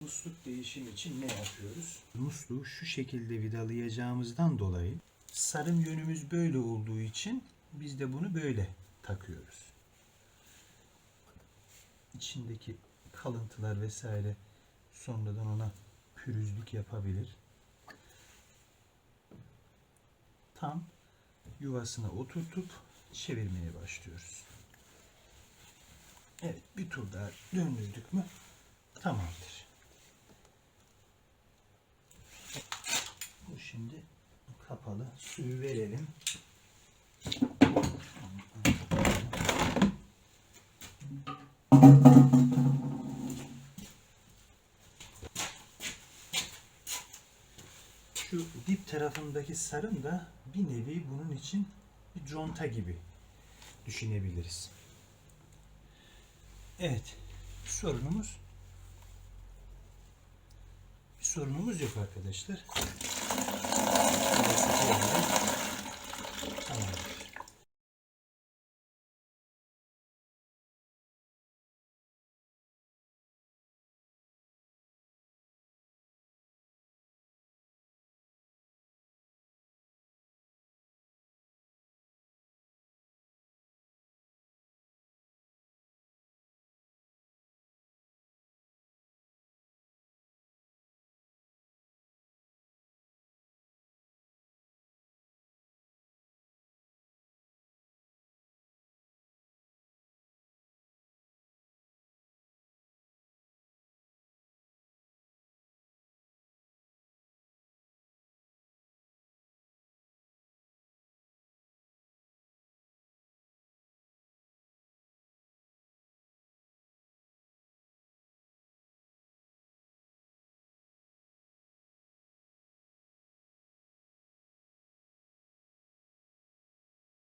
Musluk değişimi için ne yapıyoruz? Musluğu şu şekilde vidalayacağımızdan dolayı sarım yönümüz böyle olduğu için biz de bunu böyle takıyoruz. İçindeki kalıntılar vesaire sonradan ona pürüzlük yapabilir. Tam yuvasına oturtup çevirmeye başlıyoruz. Evet bir tur daha döndürdük mü tamamdır. Kapalı. Suyu verelim. Şu dip tarafındaki sarım da bir nevi bunun için bir conta gibi düşünebiliriz. Evet. Sorunumuz bir sorunumuz yok arkadaşlar.